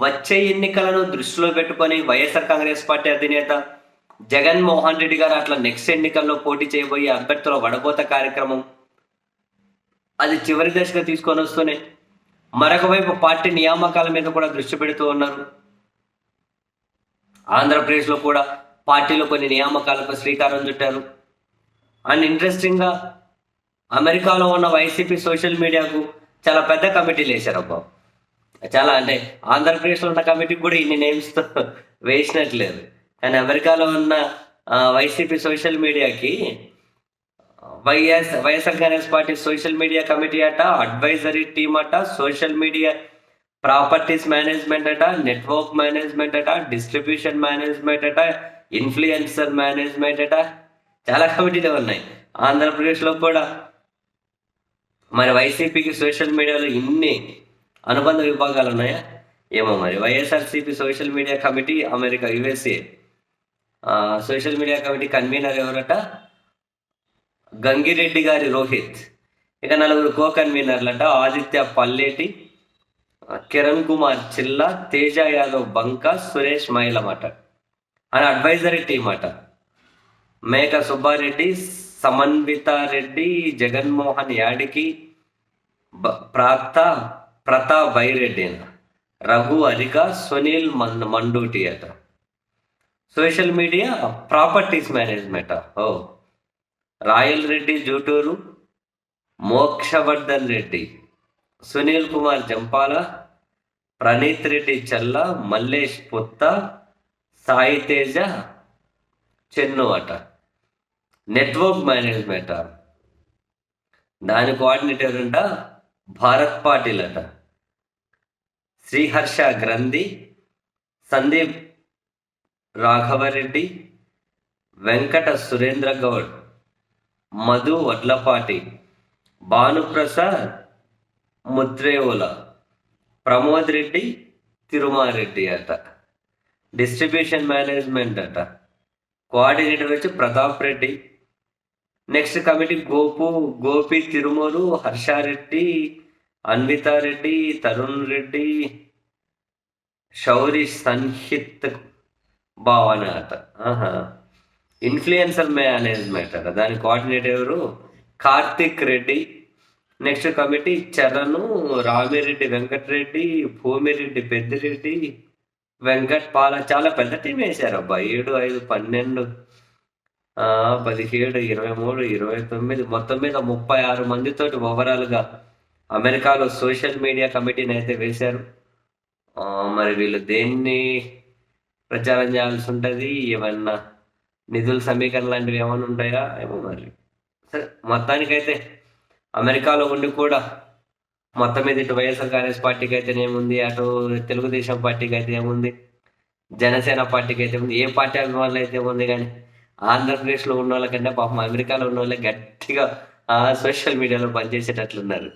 వచ్చే ఎన్నికలను దృష్టిలో పెట్టుకొని వైఎస్ఆర్ కాంగ్రెస్ పార్టీ అధినేత జగన్మోహన్ రెడ్డి గారు అట్లా నెక్స్ట్ ఎన్నికల్లో పోటీ చేయబోయే అభ్యర్థుల వడబోత కార్యక్రమం అది చివరి దశగా తీసుకొని వస్తూనే మరొక వైపు పార్టీ నియామకాల మీద కూడా దృష్టి పెడుతూ ఉన్నారు. ఆంధ్రప్రదేశ్లో కూడా పార్టీలో కొన్ని నియామకాలకు శ్రీకారం చుట్టారు. అండ్ ఇంట్రెస్టింగ్గా అమెరికాలో ఉన్న వైసీపీ సోషల్ మీడియాకు చాలా పెద్ద కమిటీలు వేశారు అబ్బా చాలా అంటే ఆంధ్రప్రదేశ్లో ఉన్న కమిటీకి కూడా ఇన్ని నేమ్స్తో వేసినట్లేదు. కానీ అమెరికాలో ఉన్న వైసీపీ సోషల్ మీడియాకి YS YSR Congress party social media committee అట అడ్వైజరీ టీమ్ అట సోషల్ మీడియా ప్రాపర్టీస్ మేనేజ్మెంట్ అట నెట్వర్క్ మేనేజ్మెంట్ అట డిస్ట్రిబ్యూషన్ మేనేజ్మెంట్ అట ఇన్ఫ్లుయెన్సర్ మేనేజ్మెంట్ అట చాలా కమిటీలు ఉన్నాయి. ఆంధ్రప్రదేశ్లో కూడా మరి వైసీపీకి సోషల్ మీడియాలో ఇన్ని అనుబంధ విభాగాలు ఉన్నాయా? ఏమో మరి. YSRCP social media committee America USA. Social media committee convener ఎవరట? గంగిరెడ్డి గారి రోహిత్. ఇక నలుగురు కో కన్వీనర్లట ఆదిత్య పల్లేటి కిరణ్ కుమార్ చిల్లా తేజ యాదవ్ బంక సురేష్ మైలమట. అని అడ్వైజరీ టీమ్ అట. మేక సుబ్బారెడ్డి సమన్విత రెడ్డి జగన్మోహన్ యాడికి ప్రాక్త ప్రాత ప్రతాప్ బైరెడ్డి రఘు అరిక సునీల్ మన్ మండూటి అట. సోషల్ మీడియా ప్రాపర్టీస్ మేనేజ్మెంట్ ఓ. రాయల్ రెడ్డి జూటూరు. మోక్షవర్ధన్ రెడ్డి. సునీల్ కుమార్ జంపాల. ప్రణీత్ రెడ్డి చల్ల మల్లేష్ పుత్త సాయి తేజ చెన్ను అట. నెట్వర్క్ మేనేజ్మెంట్ దాని కోఆర్డినేటర్ అంట భారత్ పాటిల్ అట శ్రీహర్ష గ్రంథి సందీప్ రాఘవరెడ్డి వెంకట సురేంద్ర గౌడ్ మధు వడ్లపాటి భానుప్రసాద్ ముద్రేవుల ప్రమోద్ రెడ్డి తిరుమారెడ్డి అట. డిస్ట్రిబ్యూషన్ మేనేజ్మెంట్ అట. కోఆర్డినేటర్ వచ్చి ప్రతాప్ రెడ్డి. నెక్స్ట్ కమిటీ గోపు గోపి తిరుమలు హర్షారెడ్డి అన్వితారెడ్డి తరుణ్ రెడ్డి శౌరి సంహిత్ భావన ఆహా. ఇన్ఫ్లుయెన్సర్ మేనేజ్మెంట్ అట దాని కోఆర్డినేటర్ ఎవరు? కార్తిక్ రెడ్డి నెక్స్ట్ కమిటీ చరణ్ రామిరెడ్డి వెంకటరెడ్డి భూమిరెడ్డి పెద్దిరెడ్డి వెంకట్ పాల చాలా పెద్ద టీం వేశారు అబ్బా. ఏడు ఐదు పన్నెండు పదిహేడు ఇరవై మూడు ఇరవై తొమ్మిది మొత్తం మీద ముప్పై ఆరు మందితోటి ఓవరాల్గా అమెరికాలో సోషల్ మీడియా కమిటీని అయితే వేశారు. మరి వీళ్ళు దేన్ని ప్రచారం చేయాల్సి ఉంటుంది? ఏమన్నా నిధుల సమీకరణ లాంటివి ఏమైనా ఉంటాయా? ఏమో మరి. సరే మొత్తానికైతే అమెరికాలో ఉండి కూడా మొత్తం మీద ఇటు వైఎస్ఆర్ కాంగ్రెస్ పార్టీకి అయితే ఏముంది? అటు తెలుగుదేశం పార్టీకి అయితే ఏముంది? జనసేన పార్టీకి అయితే ఉంది ఏ పార్టీ అభిమానులు అయితే ఉంది కానీ ఆంధ్రప్రదేశ్లో ఉన్న వాళ్ళకంటే పాపం అమెరికాలో ఉన్న వాళ్ళే గట్టిగా సోషల్ మీడియాలో పనిచేసేటట్లున్నారు.